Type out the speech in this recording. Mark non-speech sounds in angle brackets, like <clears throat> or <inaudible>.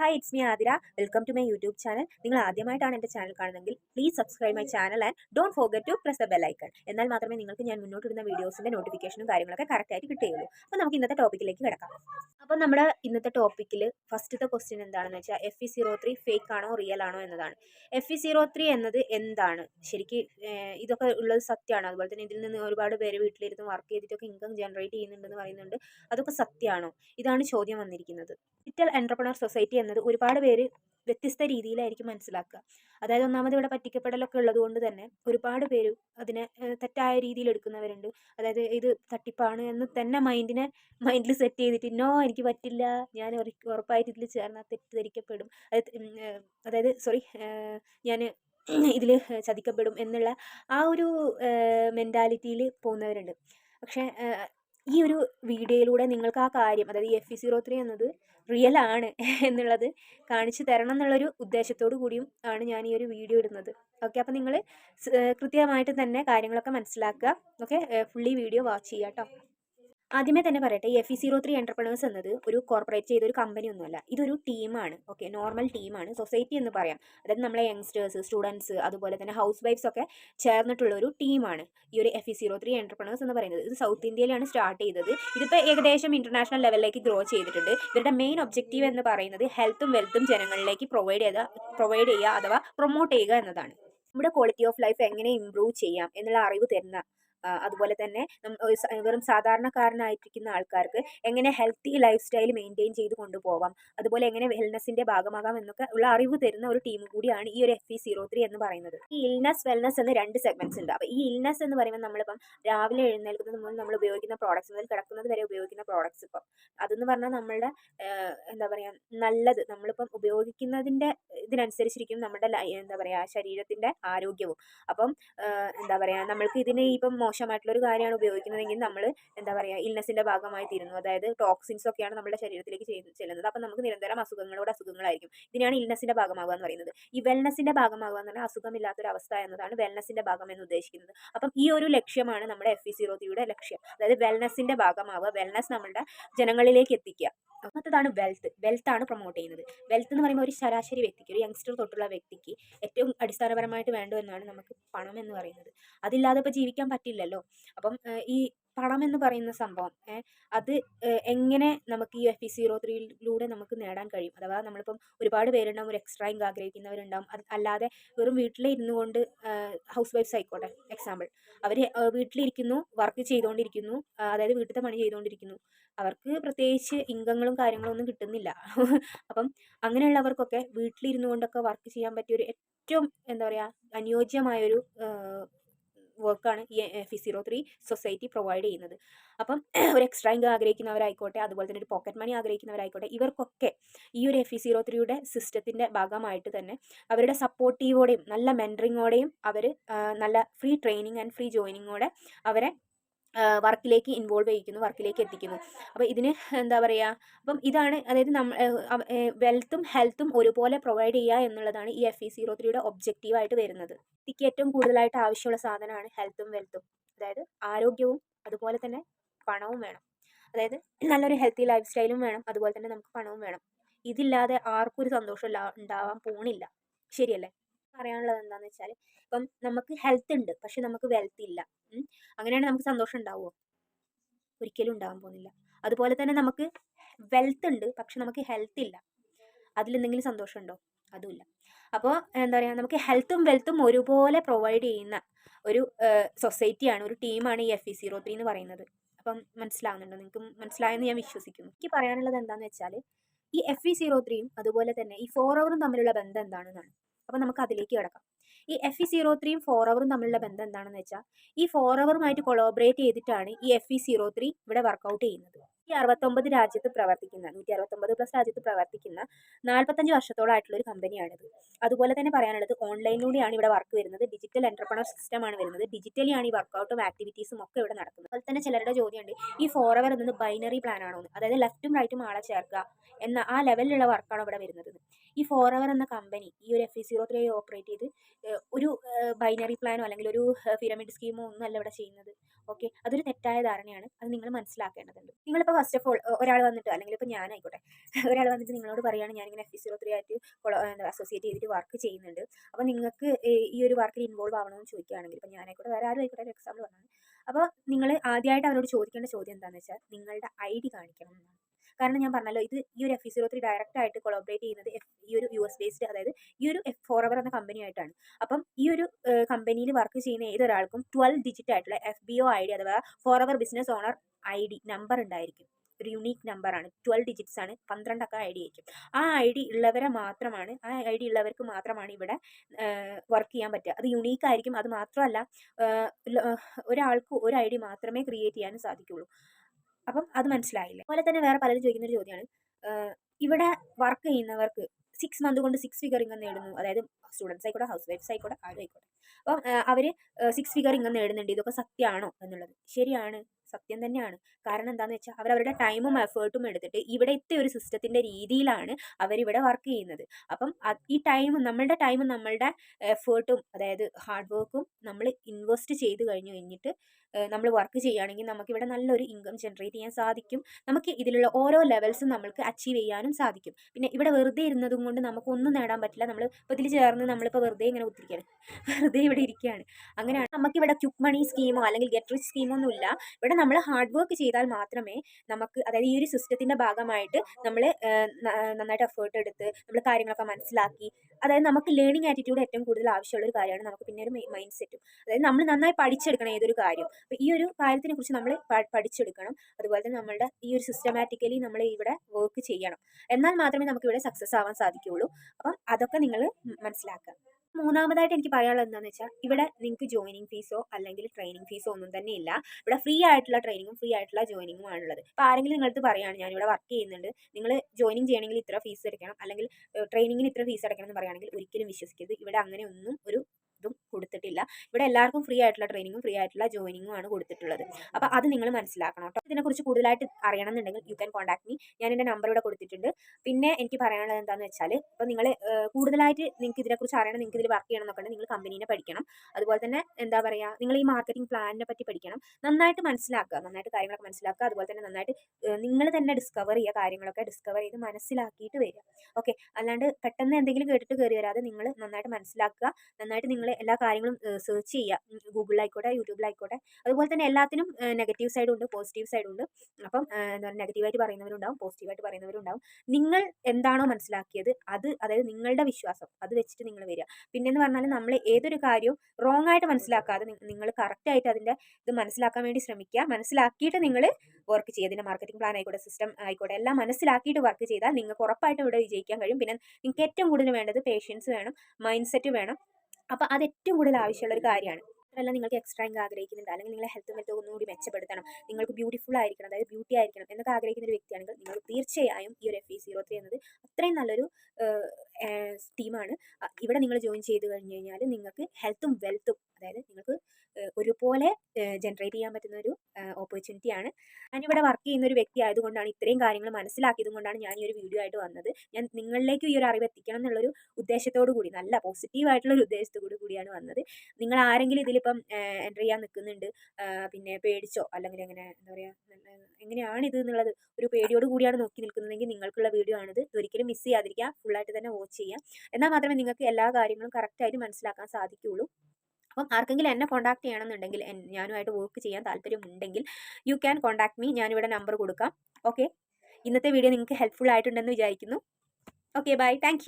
Hi it's me Athira welcome to my YouTube channel നിങ്ങൾ ആദ്യമായിട്ടാണ് എന്റെ ചാനൽ കാണുന്നതെങ്കിൽ please subscribe my channel and don't forget to press the bell icon എന്നാൽ മാത്രമേ നിങ്ങൾക്ക് ഞാൻ മുന്നോട്ട് മുന്നോട്ടിടുന്ന വീഡിയോസിന്റെ നോട്ടിഫിക്കേഷനും കാര്യങ്ങളൊക്കെ കറക്റ്റായിട്ട് കിട്ടുകയുള്ളൂ അപ്പോൾ നമുക്ക് ഇന്നത്തെ ടോപ്പിക്കിലേക്ക് കിടക്കാം. അപ്പോൾ നമ്മുടെ ഇന്നത്തെ ടോപ്പിക്കിൽ ഫസ്റ്റത്തെ ക്വസ്റ്റ്യൻ എന്താണെന്ന് വെച്ചാൽ F E zero three fake ആണോ റിയൽ ആണോ എന്നതാണ്. എഫ് ഇ സീറോ ത്രീ എന്നത് എന്താണ്? ശരിക്ക് ഇതൊക്കെ ഉള്ളത് സത്യമാണ്? അതുപോലെ തന്നെ ഇതിൽ നിന്ന് ഒരുപാട് പേര് വീട്ടിലിരുന്ന് വർക്ക് ചെയ്തിട്ടൊക്കെ ഇൻകം ജനറേറ്റ് ചെയ്യുന്നുണ്ടെന്ന് പറയുന്നുണ്ട്. അതൊക്കെ സത്യമാണോ? ഇതാണ് ചോദ്യം വന്നിരിക്കുന്നത്. ഡിജിറ്റൽ എന്റർപ്രണർ സൊസൈറ്റി എന്നത് ഒരുപാട് പേര് വ്യത്യസ്ത രീതിയിലായിരിക്കും മനസ്സിലാക്കുക. അതായത് ഒന്നാമത് ഇവിടെ പറ്റിക്കപ്പെടലൊക്കെ ഉള്ളത് കൊണ്ട് തന്നെ ഒരുപാട് പേര് അതിനെ തെറ്റായ രീതിയിൽ എടുക്കുന്നവരുണ്ട്. അതായത് ഇത് തട്ടിപ്പാണ് എന്ന് തന്നെ മൈൻഡിനെ മൈൻഡിൽ സെറ്റ് ചെയ്തിട്ട് നോ എനിക്ക് പറ്റില്ല. ഞാൻ ഉറ- ഉറപ്പായിട്ട് ഇതിൽ ചേർന്നാൽ തെറ്റിദ്ധരിക്കപ്പെടും. അതായത് സോറി ഞാൻ ഇതിൽ ചതിക്കപ്പെടും എന്നുള്ള ആ ഒരു മെന്റാലിറ്റിയിൽ പോകുന്നവരുണ്ട്. പക്ഷേ ഈ ഒരു വീഡിയോയിലൂടെ നിങ്ങൾക്ക് ആ കാര്യം അതായത് എഫ് ഇ സീറോ ത്രീ എന്നത് റിയൽ ആണ് <laughs> എന്നുള്ളത് കാണിച്ചു തരണം എന്നുള്ളൊരു ഉദ്ദേശത്തോടു കൂടിയും ആണ് ഞാൻ ഈ ഒരു വീഡിയോ ഇടുന്നത്. ഓക്കെ അപ്പോൾ നിങ്ങൾ കൃത്യമായിട്ട് തന്നെ കാര്യങ്ങളൊക്കെ മനസ്സിലാക്കുക. ഓക്കെ ഫുള്ളി വീഡിയോ വാച്ച് ചെയ്യുക കേട്ടോ ആദ്യമേ തന്നെ പറയട്ടെ F E zero three entrepreneurs എന്നത് ഒരു കോർപ്പറേറ്റ് ചെയ്ത ഒരു കമ്പനി ഒന്നുമല്ല. ഇതൊരു ടീമാണ് ഓക്കെ നോർമൽ ടീമാണ് സൊസൈറ്റി എന്ന് പറയാം. അതായത് നമ്മളെ യങ്സ്റ്റേഴ്സ് സ്റ്റുഡൻസ് അതുപോലെ തന്നെ ഹൗസ് വൈഫ്സ് ഒക്കെ ചേർന്നിട്ടുള്ള ഒരു ടീമാണ് ഈ ഒരു F E zero three entrepreneurs എന്ന് പറയുന്നത്. ഇത് സൗത്ത് ഇന്ത്യയിലാണ് സ്റ്റാർട്ട് ചെയ്തത്. ഇതിപ്പോൾ ഏകദേശം ഇന്റർനാഷണൽ ലെവലിലേക്ക് ഗ്രോ ചെയ്തിട്ടുണ്ട്. ഇവരുടെ മെയിൻ ഒബ്ജക്റ്റീവ് എന്ന് പറയുന്നത് ഹെൽത്തും വെൽത്തും ജനങ്ങളിലേക്ക് പ്രൊവൈഡ് ചെയ്ത പ്രൊവൈഡ് ചെയ്യുക അഥവാ പ്രൊമോട്ട് ചെയ്യുക എന്നതാണ്. നമ്മുടെ ക്വാളിറ്റി ഓഫ് ലൈഫ് എങ്ങനെ ഇമ്പ്രൂവ് ചെയ്യാം എന്നുള്ള അറിവ് തരുന്ന അതുപോലെ തന്നെ വെറും സാധാരണക്കാരനായിരിക്കുന്ന ആൾക്കാർക്ക് എങ്ങനെ ഹെൽത്തി ലൈഫ് സ്റ്റൈൽ മെയിന്റെയിൻ ചെയ്ത് കൊണ്ടുപോകാം അതുപോലെ എങ്ങനെ വെൽനെസ്സിന്റെ ഭാഗമാകാം എന്നൊക്കെ ഉള്ള അറിവ് തരുന്ന ഒരു ടീം കൂടിയാണ് ഈ ഒരു എഫ് ഇ സീറോ ത്രീ എന്ന് പറയുന്നത്. ഈ ഇൽനസ് വെൽനസ് എന്ന രണ്ട് സെഗ്മെന്റ്സ് ഉണ്ട്. അപ്പോൾ ഈ ഇൽനസ് എന്ന് പറയുമ്പോൾ നമ്മളിപ്പം രാവിലെ എഴുന്നേൽക്കുന്നത് മുതൽ നമ്മൾ ഉപയോഗിക്കുന്ന പ്രോഡക്ട്സ് മുതൽ കിടക്കുന്നത് വരെ ഉപയോഗിക്കുന്ന പ്രോഡക്ട്സ് ഇപ്പം. അതെന്ന് പറഞ്ഞാൽ നമ്മളുടെ എന്താ പറയുക നല്ലത്. നമ്മളിപ്പം ഉപയോഗിക്കുന്നതിന്റെ ഇതിനനുസരിച്ചിരിക്കും നമ്മുടെ എന്താ പറയുക ശരീരത്തിന്റെ ആരോഗ്യവും. അപ്പം എന്താ പറയുക നമ്മൾക്ക് ഇതിനെ ഇപ്പം മോശമായിട്ടുള്ള ഒരു കാര്യമാണ് ഉപയോഗിക്കുന്നതെങ്കിൽ നമ്മൾ എന്താ പറയുക ഇൽനെസ്സിന്റെ ഭാഗമായി തീരുന്നു. അതായത് ടോക്സിൻസ് ഒക്കെയാണ് നമ്മുടെ ശരീരത്തിലേക്ക് ചെല്ലുന്നത്. അപ്പം നമുക്ക് നിരന്തരം അസുഖങ്ങളോട് അസുഖങ്ങളായിരിക്കും. ഇതിനാണ് ഇൽനെസ്സിന്റെ ഭാഗമാകുക എന്ന് പറയുന്നത്. ഈ വെൽനെസ്സിന്റെ ഭാഗമാകുക എന്ന് പറഞ്ഞാൽ അസുഖമില്ലാത്തൊരവസ്ഥ എന്നതാണ് വെൽനെസ്സിന്റെ ഭാഗം എന്ന് ഉദ്ദേശിക്കുന്നത്. അപ്പം ഈ ഒരു ലക്ഷ്യമാണ് നമ്മുടെ എഫ് ഇ സീറോ ലക്ഷ്യം. അതായത് വെൽനെസ്സിന്റെ ഭാഗമാവുക വെൽനെസ് നമ്മളുടെ ജനങ്ങളിലേക്ക് എത്തിക്കുക. മറ്റതാണ് വെൽത്ത് വെൽത്ത് ആണ് പ്രൊമോട്ട് ചെയ്യുന്നത്. വെൽത്ത് എന്ന് പറയുമ്പോൾ ഒരു ശരാശരി വ്യക്തിക്ക് ഒരു യങ്സ്റ്റർ തൊട്ടുള്ള വ്യക്തിക്ക് ഏറ്റവും അടിസ്ഥാനപരമായിട്ട് വേണ്ടുവെന്നാണ് നമുക്ക് പണം എന്ന് പറയുന്നത്. അതില്ലാതെ ഇപ്പോൾ ജീവിക്കാൻ പറ്റില്ലല്ലോ അപ്പം ഈ പണം എന്ന് പറയുന്ന സംഭവം അത് എങ്ങനെ നമുക്ക് ഈ എഫ് ഇ സീറോ ത്രീയിലൂടെ നമുക്ക് നേടാൻ കഴിയും? അഥവാ നമ്മളിപ്പം ഒരുപാട് പേരുണ്ടാവും ഒരു എക്സ്ട്രാ ഇൻകം ആഗ്രഹിക്കുന്നവരുണ്ടാവും അല്ലാതെ വെറും വീട്ടിലിരുന്നു കൊണ്ട് ഹൗസ് വൈഫ്സ് ആയിക്കോട്ടെ എക്സാമ്പിൾ. അവർ വീട്ടിലിരിക്കുന്നു വർക്ക് ചെയ്തുകൊണ്ടിരിക്കുന്നു അതായത് വീട്ടിലത്തെ പണി ചെയ്തുകൊണ്ടിരിക്കുന്നു അവർക്ക് പ്രത്യേകിച്ച് ഇൻകങ്ങളും കാര്യങ്ങളും ഒന്നും കിട്ടുന്നില്ല. അപ്പം അങ്ങനെയുള്ളവർക്കൊക്കെ വീട്ടിലിരുന്നു കൊണ്ടൊക്കെ വർക്ക് ചെയ്യാൻ പറ്റിയ ഒരു ഏറ്റവും എന്താ പറയുക അനുയോജ്യമായൊരു വർക്കാണ് ഈ F zero three society provide ചെയ്യുന്നത്. അപ്പം <clears throat> ഒരു എക്സ്ട്രാ ഇൻകം ആഗ്രഹിക്കുന്നവരായിക്കോട്ടെ അതുപോലെ തന്നെ ഒരു പോക്കറ്റ് മണി ആഗ്രഹിക്കുന്നവരായിക്കോട്ടെ ഇവർക്കൊക്കെ ഈ ഒരു എഫ് സീറോ ത്രീയുടെ സിസ്റ്റത്തിന്റെ ഭാഗമായിട്ട് തന്നെ അവരുടെ സപ്പോർട്ടീവോടെയും നല്ല മെന്ററിങ്ങോടെയും അവർ നല്ല ഫ്രീ ട്രെയിനിങ് ആൻഡ് ഫ്രീ ജോയിനിങ്ങോടെ അവരെ വർക്കിലേക്ക് ഇൻവോൾവ് ചെയ്യിക്കുന്നു വർക്കിലേക്ക് എത്തിക്കുന്നു. അപ്പോൾ ഇതിന് എന്താ പറയുക അപ്പം ഇതാണ് അതായത് നമ്മൾ വെൽത്തും ഹെൽത്തും ഒരുപോലെ പ്രൊവൈഡ് ചെയ്യുക എന്നുള്ളതാണ് ഈ എഫ് ഇ സീറോ ത്രീയുടെ ഒബ്ജക്റ്റീവായിട്ട് വരുന്നത്. ഇതിക്ക് ഏറ്റവും കൂടുതലായിട്ട് ആവശ്യമുള്ള സാധനമാണ് ഹെൽത്തും വെൽത്തും അതായത് ആരോഗ്യവും അതുപോലെ തന്നെ പണവും വേണം. അതായത് നല്ലൊരു ഹെൽത്തി ലൈഫ് സ്റ്റൈലും വേണം അതുപോലെ തന്നെ നമുക്ക് പണവും വേണം. ഇതില്ലാതെ ആർക്കും ഒരു സന്തോഷം ഉണ്ടാവാൻ പോണില്ല. ശരിയല്ലേ? പറയാനുള്ളത് എന്താണെന്ന് വെച്ചാൽ ഇപ്പം നമുക്ക് ഹെൽത്ത് ഉണ്ട് പക്ഷെ നമുക്ക് വെൽത്ത് ഇല്ല. അങ്ങനെയാണ് നമുക്ക് സന്തോഷം ഉണ്ടാവുമോ ഒരിക്കലും ഉണ്ടാവാൻ പോകുന്നില്ല. അതുപോലെ തന്നെ നമുക്ക് വെൽത്ത് ഉണ്ട് പക്ഷെ നമുക്ക് ഹെൽത്ത് ഇല്ല. അതിലെന്തെങ്കിലും സന്തോഷമുണ്ടോ അതുമില്ല അപ്പോൾ എന്താ പറയുക നമുക്ക് ഹെൽത്തും വെൽത്തും ഒരുപോലെ പ്രൊവൈഡ് ചെയ്യുന്ന ഒരു സൊസൈറ്റിയാണ് ഒരു ടീമാണ് ഈ എഫ് ഇ സീറോ ത്രീ എന്ന് പറയുന്നത്. അപ്പം മനസ്സിലാവുന്നുണ്ടോ? നിങ്ങൾക്ക് മനസ്സിലായെന്ന് ഞാൻ വിശ്വസിക്കുന്നു. എനിക്ക് പറയാനുള്ളത് എന്താണെന്ന് വെച്ചാൽ ഈ എഫ് ഇ സീറോ ത്രീയും അതുപോലെ തന്നെ ഈ ഫോർ അവറും തമ്മിലുള്ള ബന്ധം എന്താണെന്നാണ്. അപ്പോൾ നമുക്ക് അതിലേക്ക് കിടക്കാം. ഈ എഫ് ഇ സീറോ ത്രീയും ഫോർ അവറും തമ്മിലുള്ള ബന്ധം എന്താണെന്ന് വെച്ചാൽ ഈ ഫോർ അവറുമായിട്ട് കൊളോബറേറ്റ് ചെയ്തിട്ടാണ് ഈ എഫ് ഇ സീറോ ത്രീ ഇവിടെ വർക്കൗട്ട് ചെയ്യുന്നത്. ഈ അറുപത്തൊമ്പത് രാജ്യത്ത് പ്രവർത്തിക്കുന്ന നൂറ്റി അറുപത്തൊമ്പത് പ്ലസ് രാജ്യത്ത് പ്രവർത്തിക്കുന്ന നാൽപ്പത്തഞ്ച് വർഷത്തോളമായിട്ടുള്ള ഒരു കമ്പനിയാണിത് അതുപോലെ തന്നെ പറയാനുള്ളത് ഓൺലൈനിലൂടെയാണ് ഇവിടെ വർക്ക് വരുന്നത്. ഡിജിറ്റൽ എന്റർപ്രണർ സിസ്റ്റമാണ് വരുന്നത്. ഡിജിറ്റലി ആണ് ഈ വർക്കൗട്ടും ആക്ടിവിറ്റീസും ഒക്കെ ഇവിടെ നടക്കുന്നത്. അതുപോലെ തന്നെ ചിലരുടെ ചോദ്യമുണ്ട് ഈ ഫോർ അവർ എന്നത് ബൈനറി പ്ലാൻ ആണോ അതായത് ലെഫ്റ്റും റൈറ്റും ആളെ ചേർക്കുക എന്ന ആ ലെവലിലുള്ള വർക്കാണ് ഇവിടെ വരുന്നത് ഈ ഫോർ അവർ എന്ന കമ്പനി ഈ ഒരു F E zero three operate ചെയ്ത് ഒരു ബൈനറി പ്ലാനോ അല്ലെങ്കിൽ ഒരു പിരമിഡ് സ്കീമോ ഒന്നും അല്ല ഇവിടെ ചെയ്യുന്നത്. ഓക്കെ? അതൊരു തെറ്റായ ധാരണയാണ്. അത് നിങ്ങൾ മനസ്സിലാക്കേണ്ടതുണ്ട്. നിങ്ങളിപ്പോൾ ഫസ്റ്റ് ഓഫ് ഓൾ ഒരാൾ വന്നിട്ട് അല്ലെങ്കിൽ ഇപ്പോൾ ഞാനായിക്കോട്ടെ. <laughs> ഒരാൾ വന്നിട്ട് നിങ്ങളോട് പറയുകയാണ് ഞാനിങ്ങനെ എഫ് സീറോ ത്രീ ആയിട്ട് അസോസിയേറ്റ് ചെയ്തിട്ട് വർക്ക് ചെയ്യുന്നുണ്ട്. അപ്പോൾ നിങ്ങൾക്ക് ഈ ഒരു വർക്കിൽ ഇൻവോൾവ് ആവണമെന്ന് ചോദിക്കുകയാണെങ്കിൽ ഇപ്പോൾ ഞാനായിക്കോട്ടെ വേറെ ആരും ആയിക്കോട്ടെ ഒരു എക്സാമ്പിൾ പറഞ്ഞാൽ. അപ്പോൾ നിങ്ങൾ ആദ്യമായിട്ട് അവരോട് ചോദിക്കേണ്ട ചോദ്യം എന്താണെന്ന് വെച്ചാൽ നിങ്ങളുടെ ഐ ഡി കാണിക്കണം എന്നാണ്. കാരണം ഞാൻ പറഞ്ഞല്ലോ ഇത് ഈ ഒരു എഫ് സീറോ ത്രീ ഡയറക്റ്റ് ആയിട്ട് കൊളോബറേറ്റ് ചെയ്യുന്നത് ഈ ഒരു യു എസ് ബേസ്ഡ് അതായത് ഈ ഒരു എഫ് ഫോർ എവർ എന്ന കമ്പനി ആയിട്ടാണ്. അപ്പം ഈ ഒരു കമ്പനിയിൽ വർക്ക് ചെയ്യുന്ന ഏതൊരാൾക്കും ട്വൽവ് ഡിജിറ്റ് ആയിട്ടുള്ള F B O I D അഥവാ four ever business owner I D number ഉണ്ടായിരിക്കും. ഒരു യുണീക്ക് നമ്പറാണ് ട്വൽവ് ഡിജിറ്റ്സ് ആണ്. പന്ത്രണ്ടൊക്കെ ഐ ഡി ആയിരിക്കും. ആ ഐ ഡി ഉള്ളവരെ മാത്രമാണ് ആ ഐ ഡി ഉള്ളവർക്ക് മാത്രമാണ് ഇവിടെ വർക്ക് ചെയ്യാൻ പറ്റുക. അത് യുണീക്ക് ആയിരിക്കും. അത് മാത്രമല്ല ഒരാൾക്ക് ഒരു ഐ ഡി മാത്രമേ ക്രിയേറ്റ് ചെയ്യാനും സാധിക്കുള്ളൂ. അപ്പം അത് മനസ്സിലായില്ല. അതുപോലെ തന്നെ വേറെ പലരും ചോദിക്കുന്ന ഒരു ചോദ്യമാണ്. ഇവിടെ വർക്ക് ചെയ്യുന്നവർക്ക് സിക്സ് മന്ത് കൊണ്ട് സിക്സ് ഫിഗർ ഇങ്ങനെ നേടുന്നു. അതായത് സ്റ്റുഡൻസ് ആയിക്കോട്ടെ ഹൗസ് വൈഫ്സ് ആയിക്കോട്ടെ ആരും ആയിക്കോട്ടെ. അപ്പം അവർ സിക്സ് ഫിഗർ ഇങ്ങനെ നേടുന്നുണ്ട്. ഇതൊക്കെ സത്യമാണോ എന്നുള്ളത്. ശരിയാണ്. സത്യം തന്നെയാണ്. കാരണം എന്താണെന്ന് വെച്ചാൽ അവർ അവരുടെ ടൈമും എഫേർട്ടും എടുത്തിട്ട് ഇവിടുത്തെ ഒരു സിസ്റ്റത്തിന്റെ രീതിയിലാണ് അവരിവിടെ വർക്ക് ചെയ്യുന്നത്. അപ്പം ഈ ടൈം നമ്മളുടെ ടൈമും നമ്മളുടെ എഫേർട്ടും അതായത് ഹാർഡ് വർക്കും നമ്മൾ ഇൻവെസ്റ്റ് ചെയ്ത് കഴിഞ്ഞു കഴിഞ്ഞിട്ട് നമ്മൾ വർക്ക് ചെയ്യുകയാണെങ്കിൽ നമുക്കിവിടെ നല്ലൊരു ഇൻകം ജനറേറ്റ് ചെയ്യാൻ സാധിക്കും. നമുക്ക് ഇതിലുള്ള ഓരോ ലെവൽസും നമുക്ക് അച്ചീവ് ചെയ്യാനും സാധിക്കും. പിന്നെ ഇവിടെ വെറുതെ ഇരുന്നതും കൊണ്ട് നമുക്കൊന്നും നേടാൻ പറ്റില്ല. നമ്മൾ ഇപ്പോൾ ഇതിൽ ചേർന്ന് നമ്മളിപ്പോൾ വെറുതെ ഇങ്ങനെ ഒത്തിരിക്കുകയാണ് വെറുതെ ഇവിടെ ഇരിക്കുകയാണ്. അങ്ങനെയാണ് നമുക്കിവിടെ ക്യുക്ക് മണി സ്കീമോ അല്ലെങ്കിൽ ഗെറ്റ് റിച്ച് സ്കീമോ ഒന്നുമില്ല. ഇവിടെ നമ്മൾ ഹാർഡ് വർക്ക് ചെയ്താൽ മാത്രമേ നമുക്ക് അതായത് ഈ ഒരു സിസ്റ്റത്തിന്റെ ഭാഗമായിട്ട് നമ്മൾ നന്നായിട്ട് എഫേർട്ട് എടുത്ത് നമ്മൾ കാര്യങ്ങളൊക്കെ മനസ്സിലാക്കി അതായത് നമുക്ക് ലേണിംഗ് ആറ്റിറ്റ്യൂഡ് ഏറ്റവും കൂടുതൽ ആവശ്യമുള്ള ഒരു കാര്യമാണ് നമുക്ക് പിന്നെ ഒരു മൈൻഡ് സെറ്റും അതായത് നമ്മൾ നന്നായി പഠിച്ചെടുക്കണം ഏതൊരു കാര്യം. അപ്പോൾ ഈ ഒരു കാര്യത്തിനെ കുറിച്ച് നമ്മൾ പഠിച്ചെടുക്കണം. അതുപോലെ തന്നെ നമ്മളുടെ ഈ ഒരു സിസ്റ്റമാറ്റിക്കലി നമ്മൾ ഇവിടെ വർക്ക് ചെയ്യണം. എന്നാൽ മാത്രമേ നമുക്ക് ഇവിടെ സക്സസ് ആവാൻ സാധിക്കുകയുള്ളൂ. അപ്പം അതൊക്കെ നിങ്ങൾ മനസ്സിലാക്കുക. മൂന്നാമതായിട്ട് എനിക്ക് പറയാനുള്ളത് എന്താണെന്ന് വെച്ചാൽ ഇവിടെ നിങ്ങൾക്ക് ജോയിനിങ് ഫീസോ അല്ലെങ്കിൽ ട്രെയിനിങ് ഫീസോ ഒന്നും തന്നെ ഇല്ല. ഇവിടെ ഫ്രീ ആയിട്ടുള്ള ട്രെയിനിങ്ങും ഫ്രീ ആയിട്ടുള്ള ജോയിനിങ്ങും ആണുള്ളത്. അപ്പോൾ ആരെങ്കിലും നിങ്ങളടുത്ത് പറയുകയാണ് ഞാനിവിടെ വർക്ക് ചെയ്യുന്നുണ്ട്. നിങ്ങൾ ജോയിനിങ് ചെയ്യണമെങ്കിൽ ഇത്ര ഫീസ് അടയ്ക്കണം. അല്ലെങ്കിൽ ട്രെയിനിങ്ങിന് ഇത്ര ഫീസ് അടയ്ക്കണം എന്ന് പറയുകയാണെങ്കിൽ ഒരിക്കലും വിശ്വസിക്കരുത്. ഇവിടെ അങ്ങനെ ഒന്നും ഒരു കൊടുത്തിട്ടില്ല. ഇവിടെ എല്ലാവർക്കും ഫ്രീ ആയിട്ടുള്ള ട്രെയിനിങ്ങും ഫ്രീ ആയിട്ടുള്ള ജോയിനിങ്ങും ആണ് കൊടുത്തിട്ടുള്ളത്. അപ്പോൾ അത് നിങ്ങൾ മനസ്സിലാക്കണം കേട്ടോ. ഇതിനെക്കുറിച്ച് കൂടുതലായിട്ട് അറിയണമെന്നുണ്ടെങ്കിൽ യു ക്യാൻ കോൺടാക്ട് മീ ഞാൻ എന്റെ നമ്പർ ഇവിടെ കൊടുത്തിട്ടുണ്ട്. പിന്നെ എനിക്ക് പറയാനുള്ളത് എന്താണെന്ന് വെച്ചാൽ ഇപ്പോൾ നിങ്ങൾ കൂടുതലായിട്ട് നിങ്ങൾക്ക് ഇതിനെക്കുറിച്ച് അറിയണം നിങ്ങൾക്ക് ഇതിൽ വർക്ക് ചെയ്യണം എന്നൊക്കെ നിങ്ങൾ കമ്പനീനെ പഠിക്കണം. അതുപോലെ തന്നെ എന്താ പറയുക നിങ്ങൾ ഈ മാർക്കറ്റിംഗ് പ്ലാനിനെ പറ്റി പഠിക്കണം. നന്നായിട്ട് മനസ്സിലാക്കുക നന്നായിട്ട് കാര്യങ്ങളൊക്കെ മനസ്സിലാക്കുക. അതുപോലെ തന്നെ നന്നായിട്ട് നിങ്ങൾ തന്നെ ഡിസ്കവർ ചെയ്യുക കാര്യങ്ങളൊക്കെ ഡിസ്കവർ ചെയ്ത് മനസ്സിലാക്കിയിട്ട് വരിക. ഓക്കെ അല്ലാണ്ട് പെട്ടെന്ന് എന്തെങ്കിലും കേട്ടിട്ട് കയറി വരാതെ നിങ്ങൾ നന്നായിട്ട് മനസ്സിലാക്കുക. നന്നായിട്ട് നിങ്ങൾ എല്ലാ കാര്യങ്ങളും സെർച്ച് ചെയ്യുക ഗൂഗിളിലായിക്കോട്ടെ യൂട്യൂബിലായിക്കോട്ടെ. അതുപോലെ തന്നെ എല്ലാത്തിനും നെഗറ്റീവ് സൈഡും ഉണ്ട് പോസിറ്റീവ് സൈഡും ഉണ്ട്. അപ്പം എന്താ പറയുക നെഗറ്റീവായിട്ട് പറയുന്നവരുണ്ടാവും പോസിറ്റീവായിട്ട് പറയുന്നവരുണ്ടാവും. നിങ്ങൾ എന്താണോ മനസ്സിലാക്കിയത് അത് അതായത് നിങ്ങളുടെ വിശ്വാസം അത് വെച്ചിട്ട് നിങ്ങൾ വരിക. പിന്നെന്ന് പറഞ്ഞാൽ നമ്മൾ ഏതൊരു കാര്യവും റോങ് ആയിട്ട് മനസ്സിലാക്കാതെ നിങ്ങൾ കറക്റ്റായിട്ട് അതിന്റെ ഇത് മനസ്സിലാക്കാൻ വേണ്ടി ശ്രമിക്കുക. മനസ്സിലാക്കിയിട്ട് നിങ്ങൾ വർക്ക് ചെയ്യുക. ഇതിന്റെ മാർക്കറ്റിംഗ് പ്ലാൻ ആയിക്കോട്ടെ സിസ്റ്റം ആയിക്കോട്ടെ എല്ലാം മനസ്സിലാക്കിയിട്ട് വർക്ക് ചെയ്താൽ നിങ്ങൾക്ക് ഉറപ്പായിട്ടും ഇവിടെ വിജയിക്കാൻ കഴിയും. പിന്നെ നിങ്ങൾക്ക് ഏറ്റവും കൂടുതൽ വേണ്ടത് പേഷ്യൻസ് വേണം മൈൻഡ് സെറ്റ് വേണം. അപ്പോൾ അത് ഏറ്റവും കൂടുതൽ ആവശ്യമുള്ള ഒരു കാര്യമാണ്. മാത്രമല്ല നിങ്ങൾക്ക് എക്സ്ട്രാ ഇങ്ങ് ആഗ്രഹിക്കുന്നുണ്ട്. അല്ലെങ്കിൽ നിങ്ങളെ ഹെൽത്ത് മെൽത്ത് ഒന്നുകൂടി മെച്ചപ്പെടുത്തണം. നിങ്ങൾക്ക് ബ്യൂട്ടിഫുൾ ആയിരിക്കണം. അതായത് ബ്യൂട്ടി ആയിരിക്കണം എന്നൊക്കെ ആഗ്രഹിക്കുന്ന ഒരു വ്യക്തിയാണെങ്കിൽ നിങ്ങൾ തീർച്ചയായും ഈ ഒരു എഫ് ഇ സീറോ ത്രീ എന്നത് അത്രയും നല്ലൊരു സ്കീമാണ് ഇവിടെ നിങ്ങൾ ജോയിൻ ചെയ്ത് കഴിഞ്ഞ് കഴിഞ്ഞാൽ നിങ്ങൾക്ക് ഹെൽത്തും വെൽത്തും ഒരുപോലെ ജനറേറ്റ് ചെയ്യാൻ പറ്റുന്ന ഒരു ഓപ്പർച്യൂണിറ്റിയാണ് ഞാനിവിടെ വർക്ക് ചെയ്യുന്ന ഒരു വ്യക്തി ആയതുകൊണ്ടാണ് ഇത്രയും കാര്യങ്ങൾ മനസ്സിലാക്കിയത് കൊണ്ടാണ് ഞാൻ ഈ ഒരു വീഡിയോ ആയിട്ട് വന്നത്. ഞാൻ നിങ്ങളിലേക്ക് ഈ ഒരു അറിവ് എത്തിക്കണം എന്നുള്ളൊരു ഉദ്ദേശത്തോടു കൂടി നല്ല പോസിറ്റീവായിട്ടുള്ള ഒരു ഉദ്ദേശത്തോടു കൂടിയാണ് വന്നത്. നിങ്ങൾ ആരെങ്കിലും ഇതിലിപ്പം എന്റർ ചെയ്യാൻ നിൽക്കുന്നുണ്ട് പിന്നെ പേടിച്ചോ അല്ലെങ്കിൽ എങ്ങനെ എന്താ പറയുക എങ്ങനെയാണ് ഇത് എന്നുള്ളത് ഒരു പേടിയോട് കൂടിയാണ് നോക്കി നിൽക്കുന്നതെങ്കിൽ നിങ്ങൾക്കുള്ള വീഡിയോ ആണിത്. ഒരിക്കലും മിസ് ചെയ്യാതിരിക്കുക ഫുള്ളായിട്ട് തന്നെ വാച്ച് ചെയ്യുക. എന്നാൽ മാത്രമേ നിങ്ങൾക്ക് എല്ലാ കാര്യങ്ങളും കറക്റ്റായിട്ട് മനസ്സിലാക്കാൻ സാധിക്കുകയുള്ളൂ. അപ്പം ആർക്കെങ്കിലും എന്നെ കോൺടാക്ട് ചെയ്യണമെന്നുണ്ടെങ്കിൽ ഞാനുമായിട്ട് വർക്ക് ചെയ്യാൻ താല്പര്യമുണ്ടെങ്കിൽ യു ക്യാൻ കോൺടാക്ട് മീ ഞാനിവിടെ നമ്പർ കൊടുക്കാം. ഓക്കെ ഇന്നത്തെ വീഡിയോ നിങ്ങൾക്ക് ഹെൽപ്ഫുൾ ആയിട്ടുണ്ടെന്ന് വിചാരിക്കുന്നു. Okay bye thank